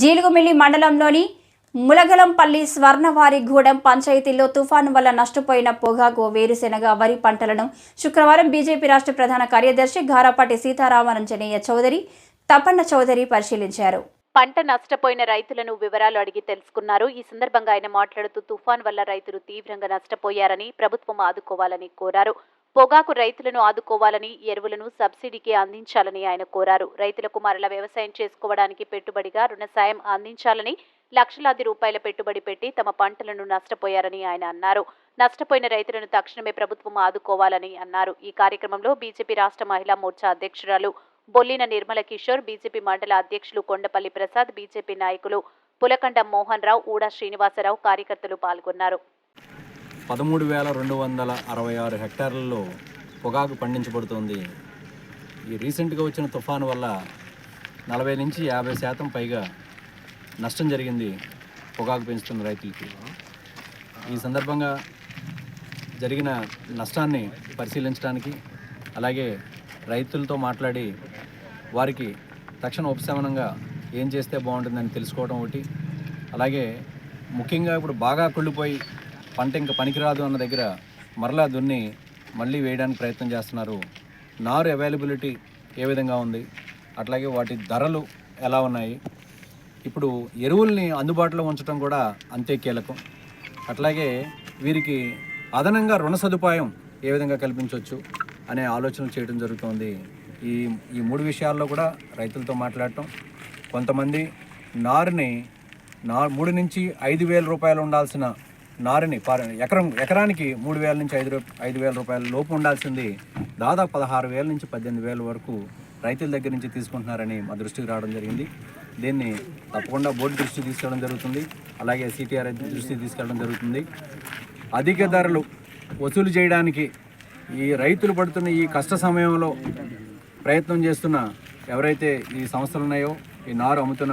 జీలుగుమిల్లి మండలంలోని ములగలంపల్లి స్వర్ణవారిగూడెం పంచాయతీలో తుఫాను వల్ల నష్టపోయిన పొగాకు వేరుశెనగ వరి పంటలను శుక్రవారం బీజేపీ రాష్ట్ర ప్రధాన కార్యదర్శి గారాపాటి సీతారామరంజనేయ చౌదరి తపన్న చౌదరి పరిశీలించారు. పంట నష్టపోయిన రైతులను వివరాలు అడిగి తెలుసుకున్నారు. ఈ సందర్భంగా ఆయన మాట్లాడుతూ తుఫాన్ వల్ల రైతులు తీవ్రంగా నష్టపోయారని ప్రభుత్వం ఆదుకోవాలని కోరారు. పొగాకు రైతులను ఆదుకోవాలని ఎరువులను సబ్సిడీకి అందించాలని ఆయన కోరారు. రైతులకు మరల వ్యవసాయం చేసుకోవడానికి పెట్టుబడిగా రుణ సాయం అందించాలని లక్షలాది రూపాయల పెట్టుబడి పెట్టి తమ పంటలను నష్టపోయారని ఆయన అన్నారు. నష్టపోయిన రైతులను తక్షణమే ప్రభుత్వం ఆదుకోవాలని అన్నారు. ఈ కార్యక్రమంలో బీజేపీ రాష్ట్ర మహిళా మోర్చా అధ్యక్షురాలు బొల్లిన నిర్మల కిషోర్ బీజేపీ మండల అధ్యక్షులు కొండపల్లి ప్రసాద్ బీజేపీ నాయకులు పులకండ మోహన్ రావు ఊడా శ్రీనివాసరావు కార్యకర్తలు పాల్గొన్నారు. పదమూడు వేల రెండు వందల అరవై ఆరు హెక్టార్లలో పొగాకు పండించబడుతోంది. ఈ రీసెంట్గా వచ్చిన తుఫాను వల్ల నలభై నుంచి యాభై శాతం పైగా నష్టం జరిగింది పొగాకు పెంచుతున్న రైతులకి. ఈ సందర్భంగా జరిగిన నష్టాన్ని పరిశీలించడానికి అలాగే రైతులతో మాట్లాడి వారికి తక్షణ ఉపశమనంగా ఏం చేస్తే బాగుంటుందని తెలుసుకోవడం ఒకటి. అలాగే ముఖ్యంగా ఇప్పుడు బాగా కుళ్ళిపోయి పంట ఇంకా పనికిరాదు అన్న దగ్గర మరలా దున్ని మళ్ళీ వేయడానికి ప్రయత్నం చేస్తున్నారు. నారు అవైలబిలిటీ ఏ విధంగా ఉంది? అట్లాగే వాటి ధరలు ఎలా ఉన్నాయి? ఇప్పుడు ఎరువుల్ని అందుబాటులో ఉంచడం కూడా అంతే కీలకం. అట్లాగే వీరికి అదనంగా రుణ సదుపాయం ఏ విధంగా కల్పించవచ్చు అనే ఆలోచన చేయడం జరుగుతోంది. ఈ ఈ మూడు విషయాల్లో కూడా రైతులతో మాట్లాడటం. కొంతమంది నారుని నా మూడు నుంచి ఐదు వేల రూపాయలు ఉండాల్సిన నారుని ఎకరం ఎకరానికి మూడు వేల నుంచి ఐదు ఐదు వేల రూపాయల లోపు ఉండాల్సింది. దాదాపు పదహారు వేల నుంచి పద్దెనిమిది వేల వరకు రైతుల దగ్గర నుంచి తీసుకుంటున్నారని మా దృష్టికి రావడం జరిగింది. దీన్ని తప్పకుండా బోర్డు దృష్టి తీసుకెళ్ళడం జరుగుతుంది. అలాగే సిటిఆర్ దృష్టి తీసుకెళ్ళడం జరుగుతుంది. అధిక ధరలు వసూలు చేయడానికి ఈ రైతులు పడుతున్న ఈ కష్ట సమయంలో ప్రయత్నం చేస్తున్న ఎవరైతే ఈ సంస్థలు ఉన్నాయో ఈ నారు అమ్ముతున్న